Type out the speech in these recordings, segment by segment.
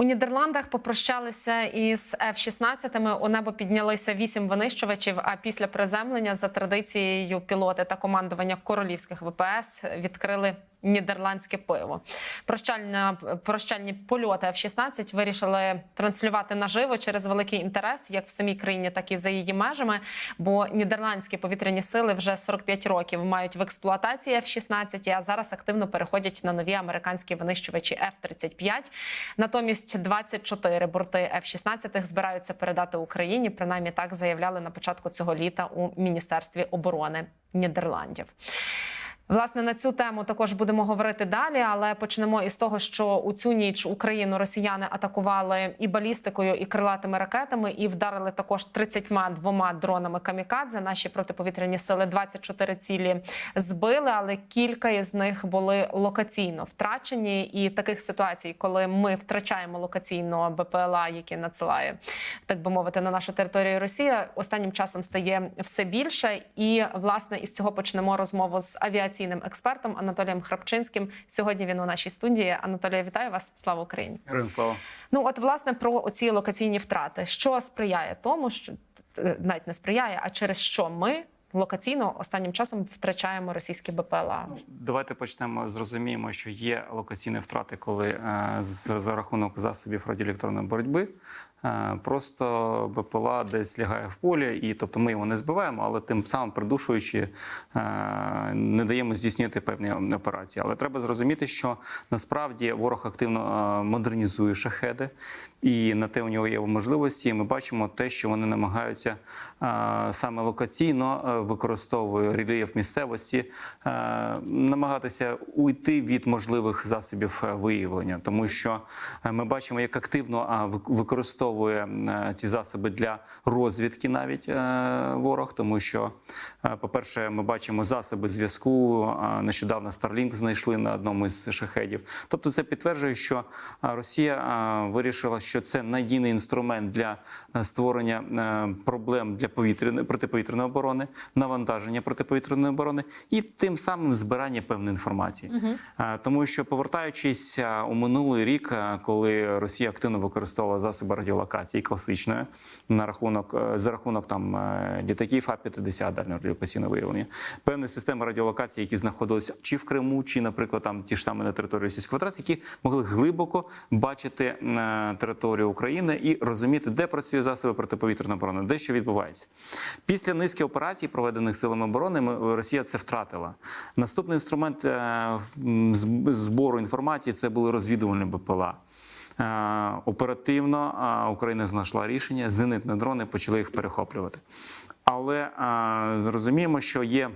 У Нідерландах попрощалися із F-16. У небо піднялися вісім винищувачів. А після приземлення за традицією пілоти та командування королівських ВПС відкрили нідерландське пиво. Прощальна прощальні польоти F-16 вирішили транслювати наживо через великий інтерес, як в самій країні, так і за її межами. Бо нідерландські повітряні сили вже 45 років мають в експлуатації F-16, а зараз активно переходять на нові американські винищувачі F-35. Натомість 24 борти F-16 збираються передати Україні. Принаймні так заявляли на початку цього літа у міністерстві оборони Нідерландів. Власне, на цю тему також будемо говорити далі, але почнемо із того, що у цю ніч Україну росіяни атакували і балістикою, і крилатими ракетами, і вдарили також 32 дронами камікадзе. Наші протиповітряні сили 24 цілі збили, але кілька із них були локаційно втрачені. І таких ситуацій, коли ми втрачаємо локаційно БПЛА, які надсилає, так би мовити, на нашу територію Росія, останнім часом стає все більше. І власне із цього почнемо розмову з авіаційним експертом Анатолієм Храпчинським. Сьогодні він у нашій студії. Анатолія, вітаю вас! Слава Україні! Героям слава. Ну от власне про оці локаційні втрати, що сприяє тому, що е, навіть не сприяє, а через що ми локаційно останнім часом втрачаємо російські БПЛА. Давайте почнемо. Зрозуміємо, що є локаційні втрати, коли е, з- за рахунок засобів радіоелектронної боротьби. Е, Просто БПЛА десь лягає в полі, і тобто ми його не збиваємо, але тим самим придушуючи е, не даємо здійснювати певні операції. Але треба зрозуміти, що насправді ворог активно е, модернізує шахеди, і на те у нього є можливості. І Ми бачимо те, що вони намагаються саме локаційно використовує рельєф місцевості, намагатися уйти від можливих засобів виявлення, тому що ми бачимо, як активно а, вик- використовує е, ці засоби для розвідки, навіть е, ворог, тому що, е, по-перше, ми бачимо засоби зв'язку. Нещодавно Starlink знайшли на одному із шахедів. Тобто, це підтверджує, що Росія вирішила, що це надійний інструмент для створення проблем для повітряної протиповітряної оборони, навантаження протиповітряної оборони і тим самим збирання певної інформації. Е, Тому що повертаючись у минулий рік, коли Росія активно використовувала засоби радіолокації класичної на рахунок е, за рахунок там е, літаків А-50 дальнього радіолокаційного виявлення, певні системи радіолокації, які знаходилися чи в Криму, чи, наприклад, там ті ж самі на території Російської Федерації, які могли глибоко бачити е, територію України і розуміти, де працює засоби протиповітряної оборони, де що відбувається. Після низки операцій, проведених силами оборони, Росія це втратила. Наступний інструмент збору інформації це були розвідувальні БПЛА. Е, Оперативно е, Україна знайшла рішення, зенитні дрони почали їх перехоплювати. Але е, розуміємо, що є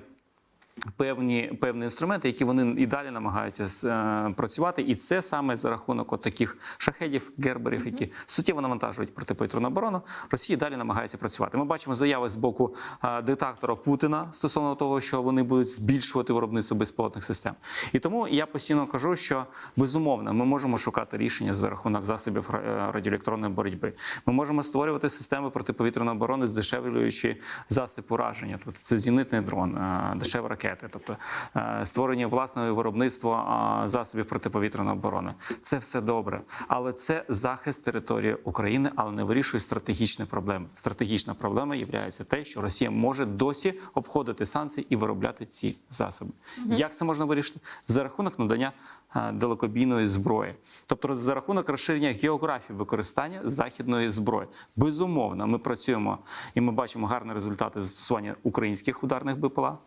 певні, певні інструменти, які вони і далі намагаються е, працювати, і це саме за рахунок от таких шахедів, герберів, які суттєво навантажують протиповітряну оборону. Росія далі намагається працювати. Ми бачимо заяви з боку е, диктатора Путіна стосовно того, що вони будуть збільшувати виробництво безпілотних систем. І тому я постійно кажу, що безумовно ми можемо шукати рішення за рахунок засобів радіоелектронної боротьби. Ми можемо створювати системи протиповітряної оборони, здешевлюючи засіб ураження. Тобто це зенитний дрон, е, дешеві ракети, тобто е, створення власного виробництва засобів протиповітряної оборони. Це все добре, але це захист території України, але не вирішує стратегічні проблеми. Стратегічна проблема є те, що Росія може досі обходити санкції і виробляти ці засоби. Як це можна вирішити? За рахунок надання е, далекобійної зброї, тобто за рахунок розширення географії використання західної зброї. Безумовно, ми працюємо і ми бачимо гарні результати застосування українських ударних БПЛА.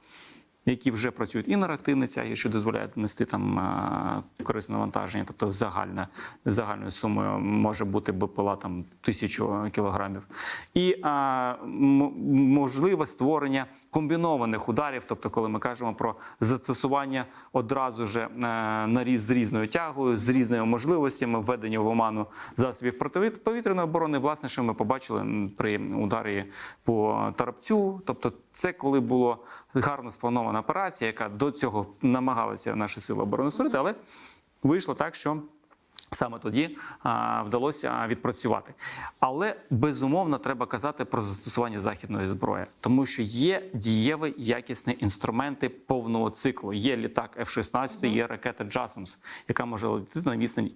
Які вже працюють і на реактивні тяги, що дозволяє нести там е, корисне навантаження, тобто загальне, загальною сумою може бути БПЛА там тисячу кілограмів, і е, м- можливе створення комбінованих ударів, тобто, коли ми кажемо про застосування одразу же е, на різ з різною тягою, з різними можливостями введення в оману засобів протиповітряної оборони, власне, що ми побачили при ударі по Тарапцю. Тобто, це коли було гарно спланована операція, яка до цього намагалися наші сили оборони створити, але вийшло так, що. Саме тоді а, вдалося відпрацювати, але безумовно треба казати про застосування західної зброї, тому що є дієві якісні інструменти повного циклу. Є літак F-16, є ракета JASMS, яка може летіти на відстані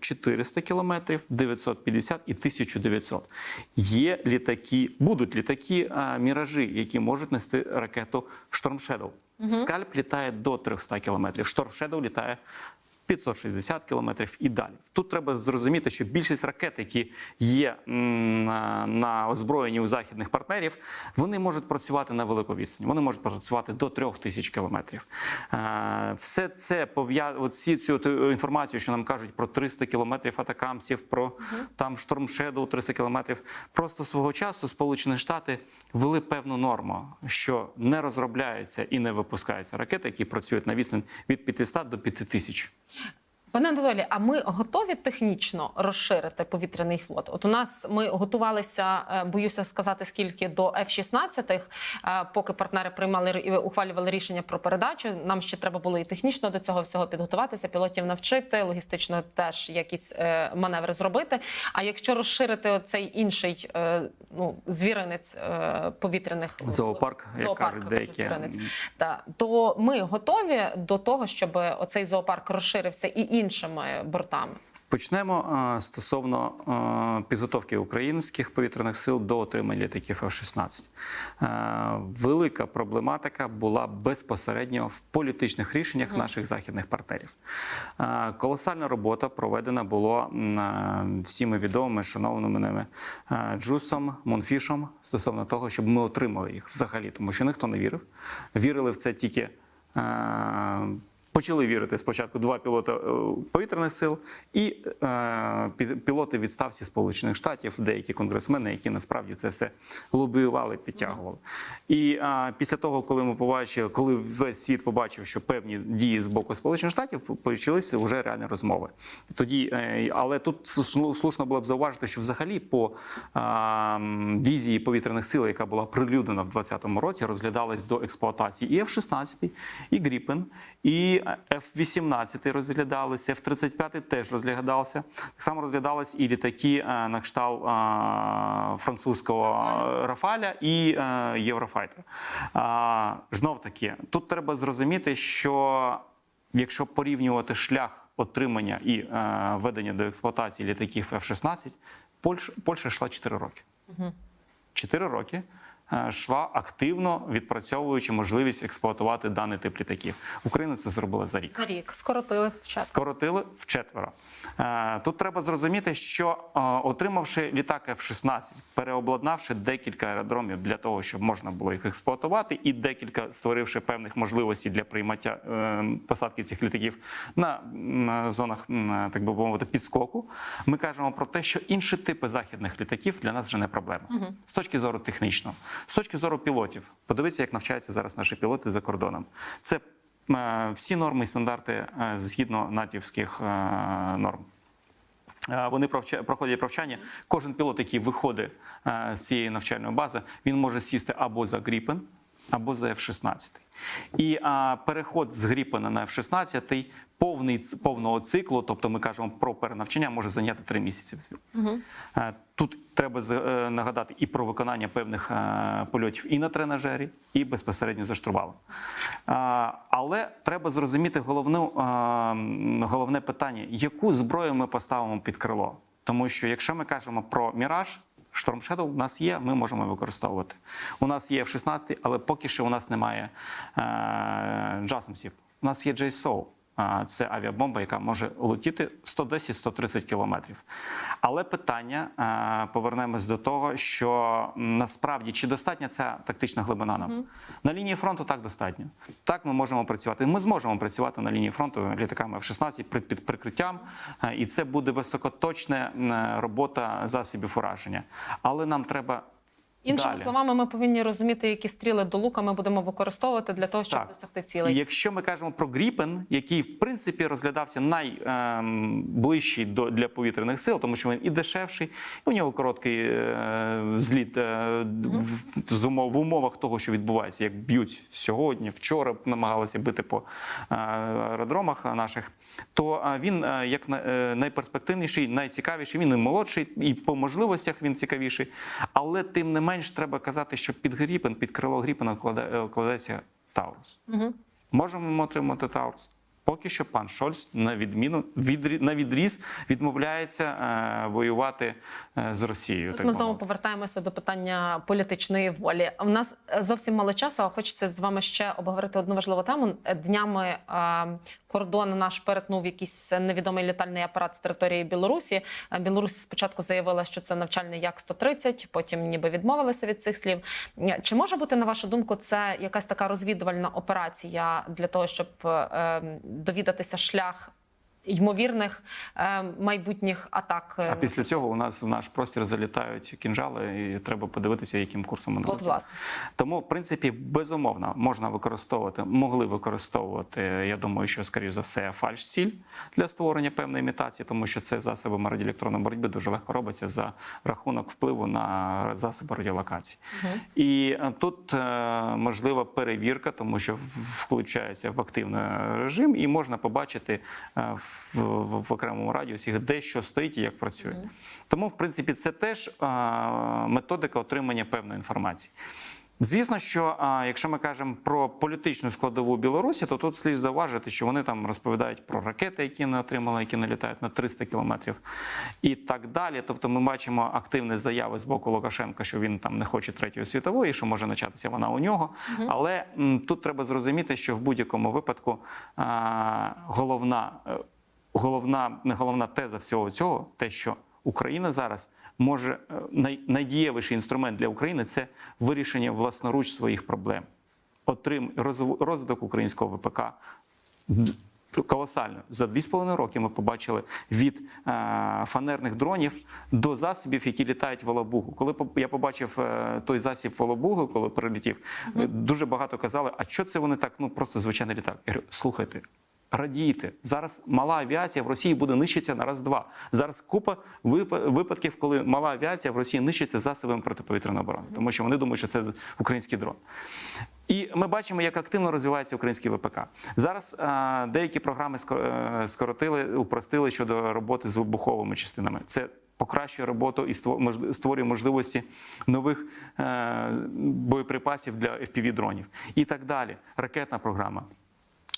400 кілометрів, 950 і 1900. Є літаки, будуть літаки а, міражі, які можуть нести ракету Штормшедов. Shadow. Скальп літає до 300 кілометрів. Штормшедов Shadow літає 560 кілометрів і далі. Тут треба зрозуміти, що більшість ракет, які є на, на озброєнні у західних партнерів, вони можуть працювати на велику відстань. Вони можуть працювати до 3000 кілометрів. Е, Все це всі цю інформацію, що нам кажуть про 300 кілометрів атакамсів, про там Storm Shadow 300 кілометрів. Просто свого часу Сполучені Штати ввели певну норму, що не розробляються і не випускаються ракети, які працюють на відстань від 500 до 5000. Пане Анатолій, а ми готові технічно розширити повітряний флот? От у нас ми готувалися, е, боюся сказати, скільки до F-16, е, поки партнери приймали і ухвалювали рішення про передачу. Нам ще треба було і технічно до цього всього підготуватися, пілотів навчити, логістично теж якісь е, маневри зробити. А якщо розширити цей інший ну звіринець повітряних Зоопарк, як зоопарк, кажуть кажу, деякі. звіринець. Та то ми готові до того, щоб оцей зоопарк розширився і іншими бортами. Почнемо е, стосовно е, підготовки українських повітряних сил до отримання літаків F-16. Е, Велика проблематика була безпосередньо в політичних рішеннях наших західних партнерів. Колосальна робота проведена була всіми відомими, шановними ними Джусом, Монфішом стосовно того, щоб ми отримали їх взагалі, тому що ніхто не вірив. Вірили в це тільки. Почали вірити спочатку два пілоти е, повітряних сил і е, пілоти відставці Сполучених Штатів, деякі конгресмени, які насправді це все лобіювали, підтягували. І е, після того, коли ми побачили, коли весь світ побачив, що певні дії з боку Сполучених Штатів почалися вже реальні розмови. Тоді, е, але тут слушно було б зауважити, що взагалі по е, візії повітряних сил, яка була прилюднена в 2020 році, розглядалась до експлуатації і F-16, і Гріпен, і F-18 розглядалися, F-35 теж розглядався. Так само розглядались і літаки е, на кшталт е, французького Рафаля і е, Єврофайтер. Знов таки, тут треба зрозуміти, що якщо порівнювати шлях отримання і введення до експлуатації літаків F-16, Польща, Польща йшла 4 роки. 4 роки е, йшла активно відпрацьовуючи можливість експлуатувати даний тип літаків. Україна це зробила за рік. За рік скоротили в час. Скоротили вчетверо. Е, Тут треба зрозуміти, що е, отримавши літак F-16, переобладнавши декілька аеродромів для того, щоб можна було їх експлуатувати, і декілька створивши певних можливостей для приймаття посадки цих літаків на зонах, так би мовити, підскоку, ми кажемо про те, що інші типи західних літаків для нас вже не проблема з точки зору технічного, з точки зору пілотів. Подивіться, як навчаються зараз наші пілоти за кордоном. Це Е, всі норми і стандарти е, згідно натівських е, норм. Вони проходять провчання. Кожен пілот, який виходить з цієї навчальної бази, він може сісти або за Гріпен, або за F-16. І а, переход з Гріпена на F-16 повний повного циклу, тобто ми кажемо про перенавчання, може зайняти три місяці. Е, Тут треба е, нагадати і про виконання певних е, польотів і на тренажері, і безпосередньо за штурвалом. Але треба зрозуміти головну, головне питання: яку зброю ми поставимо під крило? Тому що якщо ми кажемо про Міраж, Storm Shadow у нас є, ми можемо використовувати. У нас є F-16, але поки що у нас немає е, Джасмсів. У нас є JSOW. Це авіабомба, яка може летіти 110-130 кілометрів. Але питання е, повернемось до того, що насправді чи достатня ця тактична глибина нам на лінії фронту так достатньо. Так ми можемо працювати. Ми зможемо працювати на лінії фронту літаками F-16 при- під прикриттям, е, і це буде високоточна е, робота засобів ураження. Але нам треба Іншими далі. словами, ми повинні розуміти, які стріли до лука ми будемо використовувати для того, щоб Так. досягти І цілей. якщо ми кажемо про Гріпен, який в принципі розглядався найближчий до для повітряних сил, тому що він і дешевший, і у нього короткий е, зліт е, в, з умов, в умовах того, що відбувається, як б'ють сьогодні, вчора намагалися бити по е, аеродромах наших, то е, він е, як на- е, найперспективніший, найцікавіший. Він і молодший, і по можливостях він цікавіший. Але тим не менш треба казати, що під Гріпен, під крило Гріпена е, вкладається Таурус. Угу. Можемо ми отримати Таурус? Поки що пан Шольц на відміну відрі, на відріз відмовляється е, воювати е, з Росією. Тут так ми знову повертаємося до питання політичної волі. У нас е, зовсім мало часу, а хочеться з вами ще обговорити одну важливу тему. Днями е, кордон наш перетнув якийсь невідомий літальний апарат з території Білорусі. Е, Білорусь спочатку заявила, що це навчальний як 130 потім ніби відмовилися від цих слів. Е, Чи може бути на вашу думку це якась така розвідувальна операція для того, щоб е, довідатися шлях? Ймовірних е, майбутніх атак е, А після цього у нас в наш простір залітають кінжали, і треба подивитися, яким курсом вони от власне. Тому, в принципі, безумовно можна використовувати, могли використовувати. Я думаю, що скоріш за все фальш-стіль для створення певної імітації, тому що це засоби радіоелектронної боротьби дуже легко робиться за рахунок впливу на засоби радіолокації. І е, тут е, можлива перевірка, тому що включається в активний режим, і можна побачити е, в, в, в окремому радіусі, де що стоїть і як працює. Тому, в принципі, це теж е, методика отримання певної інформації. Звісно, що а, якщо ми кажемо про політичну складову Білорусі, то тут слід зауважити, що вони там розповідають про ракети, які не отримали, які налітають на 300 кілометрів, і так далі. Тобто, ми бачимо активні заяви з боку Лукашенка, що він там не хоче третьої світової, що може початися вона у нього. Але м, тут треба зрозуміти, що в будь-якому випадку а, головна, е, головна, не головна теза всього цього, те, що Україна зараз може е, най, найдієвіший інструмент для України це вирішення власноруч своїх проблем, отрим розв- розвиток українського ВПК. Колосально за 2,5 роки ми побачили від е, фанерних дронів до засобів, які літають в Волобугу. Коли по- я побачив е, той засіб Волобугу, коли прилетів, дуже багато казали, а що це вони так ну просто звичайно літак? Я говорю, слухайте. Радійте зараз мала авіація в Росії буде нищитися на раз-два. Зараз купа випадків, коли мала авіація в Росії нищиться засобами протиповітряної оборони, тому що вони думають, що це український дрон. І ми бачимо, як активно розвивається український ВПК. Зараз е, деякі програми е, скоротили, упростили щодо роботи з вибуховими частинами. Це покращує роботу і створює можливості нових е, боєприпасів для FPV-дронів і так далі. Ракетна програма.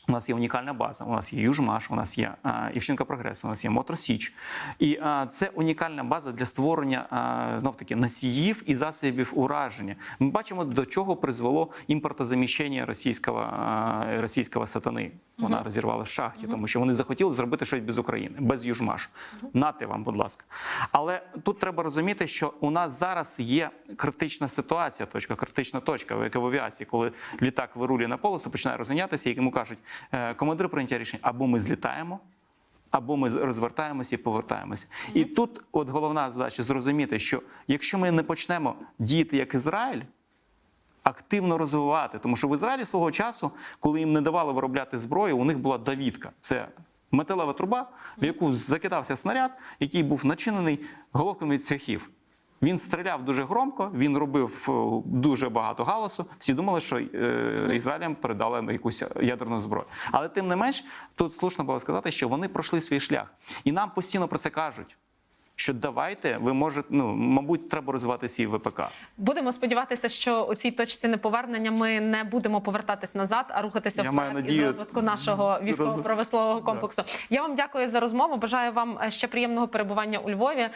У нас є унікальна база, у нас є Южмаш, у нас є а, Івченка Прогрес, у нас є Моторсіч. І а, це унікальна база для створення а, знов таки носіїв і засобів ураження. Ми бачимо, до чого призвело імпортозаміщення російського, а, російського сатани. Вона розірвала в шахті, тому що вони захотіли зробити щось без України, без Южмашу. Нате вам, будь ласка. Але тут треба розуміти, що у нас зараз є критична ситуація, точка, критична точка, яка в авіації, коли літак вирулює на полосу, починає розганятися, і йому кажуть, «Е, командир прийняття рішення, або ми злітаємо. Або ми розвертаємося і повертаємося. І тут от головна задача зрозуміти, що якщо ми не почнемо діяти як Ізраїль, активно розвивати, тому що в Ізраїлі свого часу, коли їм не давали виробляти зброю, у них була давідка. Це металева труба, в яку закидався снаряд, який був начинений головками від цвяхів. Він стріляв дуже громко, він робив е, дуже багато галасу. Всі думали, що е, Ізраїлям передали якусь ядерну зброю. Але тим не менш, тут слушно було сказати, що вони пройшли свій шлях, і нам постійно про це кажуть. Що давайте, ви можете, ну мабуть, треба розвивати свій ВПК. Будемо сподіватися, що у цій точці неповернення ми не будемо повертатись назад, а рухатися Я вперед надію, із розвитку нашого військово-промислового комплексу. Я вам дякую за розмову. Бажаю вам е, ще приємного перебування у Львові. Е,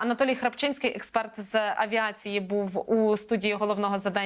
Анатолій Храпчинський, експерт з авіації, був у студії головного задання.